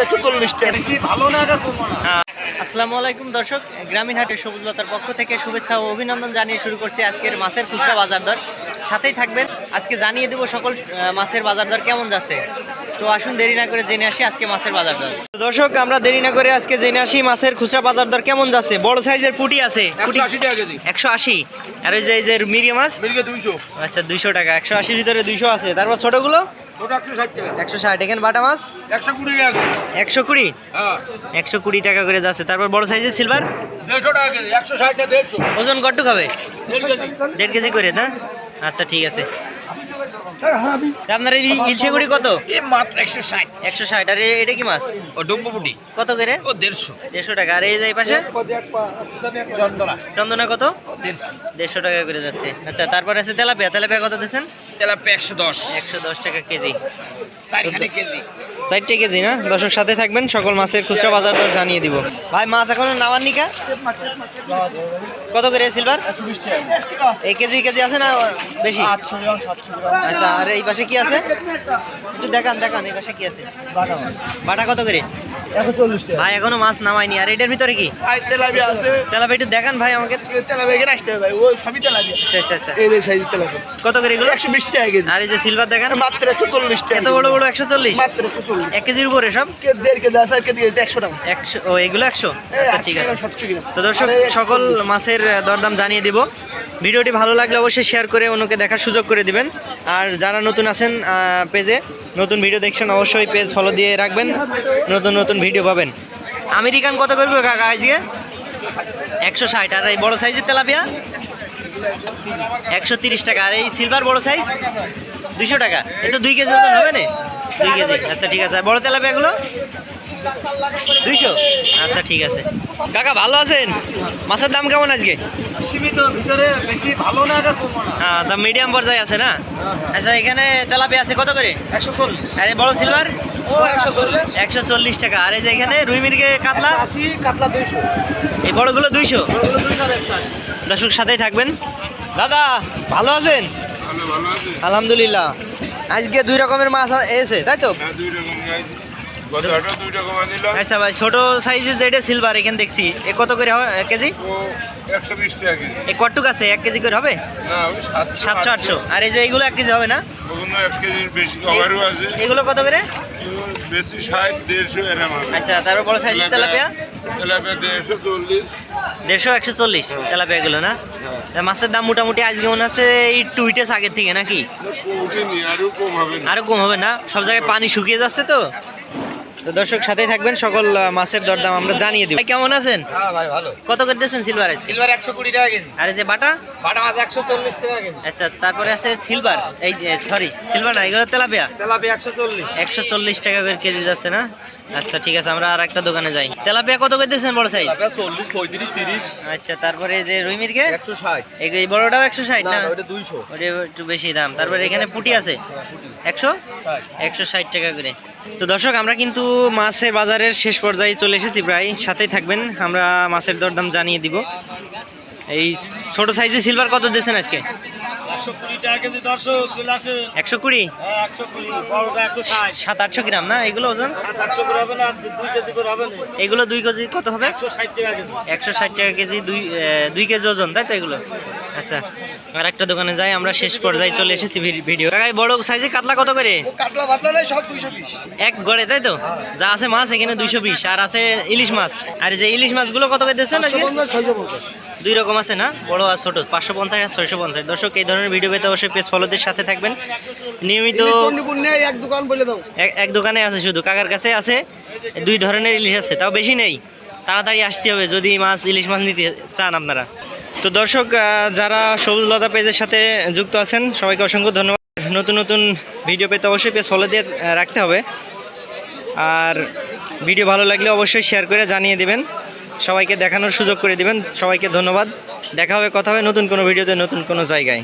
টাকা আসসালামু আলাইকুম দর্শক গ্রামীণ হাটের সবুজলতার পক্ষ থেকে শুভেচ্ছা ও অভিনন্দন জানিয়ে শুরু করছি আজকের মাছের খুচরা বাজার দর। সাথেই থাকবেন আজকে জানিয়ে দেবো সকল মাছের বাজার দর কেমন যাচ্ছে। তো আসুন দেরি না করে জেনে আসি আজকে মাছের বাজার দর। দর্শক আমরা দেরি না করে আজকে জেনে আসি মাছের খুচরা বাজার দর কেমন যাচ্ছে। বড় সাইজের পুটি আছে। একশো আশি আর ওই যে মিরিয়া মাছ? আচ্ছা দুইশো টাকা। একশো আশির ভিতরে দুইশো আছে। তারপর ছোটগুলো? একশো ষাট এখানে বাটা মাছ? একশো কুড়ি একশো কুড়ি? টাকা করে যাচ্ছে। তারপর বড় সাইজের সিলভার? ওজন কটুক হবে? দেড় কেজি। করে না? আচ্ছা ঠিক আছে। আপনার এই ইলশেগুড়ি কত? মাত্র একশো ষাট। একশো ষাট আর এটা কি মাছ? ও ডম্বুপুটি। কত করে? ও দেড়শো। দেড়শো টাকা আর এই যে পাশে? চন্দনা। চন্দনা কত? দেড়শো। দেড়শো টাকা করে যাচ্ছে। আচ্ছা তারপর আছে তেলাপিয়া। তেলাপিয়া কত দিচ্ছেন তেলাপিয়া একশো দশ। একশো দশ টাকা কেজি। চারখানে কেজি। চারটে কেজি না? দর্শক সাথে থাকবেন সকল মাছের খুচরা বাজার দর জানিয়ে দিব। ভাই মাছ এখনও নামার নিকা? কত করে সিলভার এই কেজি কেজি আছে না বেশি? আচ্ছা আর এই পাশে কি আছে? একটু দেখান দেখান এই পাশে কি আছে? বাটা কত করে? ভাই এখনও মাছ নামাইনি আর এটার ভিতরে কি? তেলাপিয়া আছে। তেলাপিয়া একটু দেখান ভাই আমাকে। তেলাপিয়া এখানে আসতে হবে ভাই। ওই সবই তেলাপিয়া। আচ্ছা আচ্ছা আচ্ছা। এই যে তেলাপিয়া। কত করে এগুলো? একশো বিশ টাকা কেজি। আর এই যে সিলভার দেখান। মাত্র একশো চল্লিশ টাকা এত বড় বড় একশো চল্লিশ? মাত্র এক কেজির উপরে সব? কে দেড় কেজি আছে আর কেজি একশো টাকা। একশো ও এগুলো একশো? আচ্ছা ঠিক আছে। তো দর্শক সকল মাছের দরদাম জানিয়ে দিব। ভিডিওটি ভালো লাগলে অবশ্যই শেয়ার করে অন্যকে দেখার সুযোগ করে দিবেন। আর যারা নতুন আছেন পেজে নতুন ভিডিও দেখছেন, অবশ্যই পেজ ফলো দিয়ে রাখবেন। নতুন নতুন ভিডিও পাবেন। আমেরিকান কত করবে কাকা আজকে? একশো ষাট। আর এই বড় সাইজের তেলাপিয়া? একশো তিরিশ টাকা। আর এই সিলভার বড়ো সাইজ দুশো টাকা। এ তো দুই কেজি হবে না? দুই কেজি। আচ্ছা ঠিক আছে। বড় তেলাপিয়াগুলো? দুইশো? আচ্ছা ঠিক আছে। কাকা ভালো আছেন? মাছের দাম কেমন আজকে? সীমিত ভিতরে বেশি ভালো না এটা কমো না? হ্যাঁ দাম মিডিয়াম পর্যায়ে আছে না? আচ্ছা এখানে তেলাপি আছে কত করে? একশো চল্লিশ। আর বড় সিলভার ও একশো চল্লিশ। একশো চল্লিশ টাকা। আর এই যে এখানে রুই মির্গে কাতলা? আশি কাতলা দুইশো। এই বড়গুলো দুইশো? দর্শক সাথেই থাকবেন। দাদা ভালো আছেন? আলহামদুলিল্লাহ। আজকে দুই রকমের মাছ এসে তাই তো? হ্যাঁ দুই রকম আচ্ছা ভাই ছোট সাইজের যেটা সিলভার এখানে দেখছি। এ কত করে হয়? এক কেজি? এ কটুক আছে? এক কেজি করে হবে? সাতশো আটশো। আর এই যে এইগুলো এক কেজি হবে না? আছে। এগুলো কত করে? বেশি ষাট দেড়শো এরম আচ্ছা তারপর বড় সাইজের তেলাপিয়া? তেলাপিয়া দেড়শো চল্লিশ। দেড়শো একশো চল্লিশ তেলাপিয়াগুলো না? মাছের দাম মোটামুটি আজকে মনে হচ্ছে এই টুইটেস আগের থেকে নাকি? আরও কম হবে না? সব জায়গায় পানি শুকিয়ে যাচ্ছে তো? তো দর্শক সাথেই থাকবেন সকল মাছের দরদাম আমরা জানিয়ে দিব। কেমন আছেন? হ্যাঁ কত করে দিয়েছেন সিলভার সিলভার একশো কুড়ি টাকা কেজি। আর যে বাটা? বাটা মাছ একশো চল্লিশ টাকা কেজি। আচ্ছা তারপরে আছে সিলভার এই সরি সিলভার না এগুলো তেলাপিয়া? তেলাপিয়া একশো চল্লিশ। একশো চল্লিশ টাকা করে কেজি যাচ্ছে না? আচ্ছা ঠিক আছে আমরা আর একটা দোকানে যাই। তেলাপিয়া কত করে দিয়েছেন বড় সাইজ চল্লিশ পঁয়ত্রিশ তিরিশ। আচ্ছা তারপরে যে রুই মির্গে একশো ষাট। এই বড়টাও একশো ষাট না ওটা দুইশো। ওটা একটু বেশি দাম। তারপরে এখানে পুটি আছে? একশো? একশো ষাট টাকা করে। তো দর্শক আমরা কিন্তু মাছের বাজারের শেষ পর্যায়ে চলে এসেছি প্রায়। সাথেই থাকবেন আমরা মাছের দরদাম জানিয়ে দিব। এই ছোট সাইজের সিলভার কত দিয়েছেন আজকে? একশো কুড়ি টাকা কেজি দর্শক চলে আসে। একশো কুড়ি? হ্যাঁ একশো কুড়ি বড়টা একশো ষাট। সাত আটশো গ্রাম না? এগুলো ওজন? সাত আটশো করে হবে না দুই কেজি করে হবে এগুলো দুই কেজি কত হবে? একশো ষাট টাকা কেজি। একশো ষাট টাকা কেজি দুই দুই কেজি ওজন তাই তো এগুলো? আচ্ছা আর একটা দোকানে যাই আমরা শেষ পর্যায়ে চলে এসেছি ভিডিও কাকাই বড় সাইজে কাতলা কত করে? কাতলা নেই সব এক গড়ে তাই তো? যা আছে মাছ এখানে দুইশো বিশ। আর আছে ইলিশ মাছ। আর যে ইলিশ মাছগুলো কত করে দিচ্ছেন আজকে? দুই রকম আছে না? বড় আর ছোট। পাঁচশো পঞ্চাশ আর ছয়শো পঞ্চাশ। দর্শক এই ধরনের ভিডিও পেতে অবশ্যই পেজ ফলোদের সাথে থাকবেন। নিয়মিত এক দোকান বলে দাও। এক- এক দোকানে আছে শুধু। কাকার কাছে আছে দুই ধরনের ইলিশ আছে তাও বেশি নেই। তাড়াতাড়ি আসতে হবে যদি মাছ ইলিশ মাছ নিতে চান আপনারা। তো দর্শক যারা সবুজ লতা পেজের সাথে যুক্ত আছেন, সবাইকে অসংখ্য ধন্যবাদ। নতুন নতুন ভিডিও পেতে অবশ্যই পেজ ফলো দিয়ে রাখতে হবে। আর ভিডিও ভালো লাগলে অবশ্যই শেয়ার করে জানিয়ে দিবেন। সবাইকে দেখানোর সুযোগ করে দিবেন। সবাইকে ধন্যবাদ। দেখা হবে, কথা হবে নতুন কোনো ভিডিওতে, নতুন কোনো জায়গায়।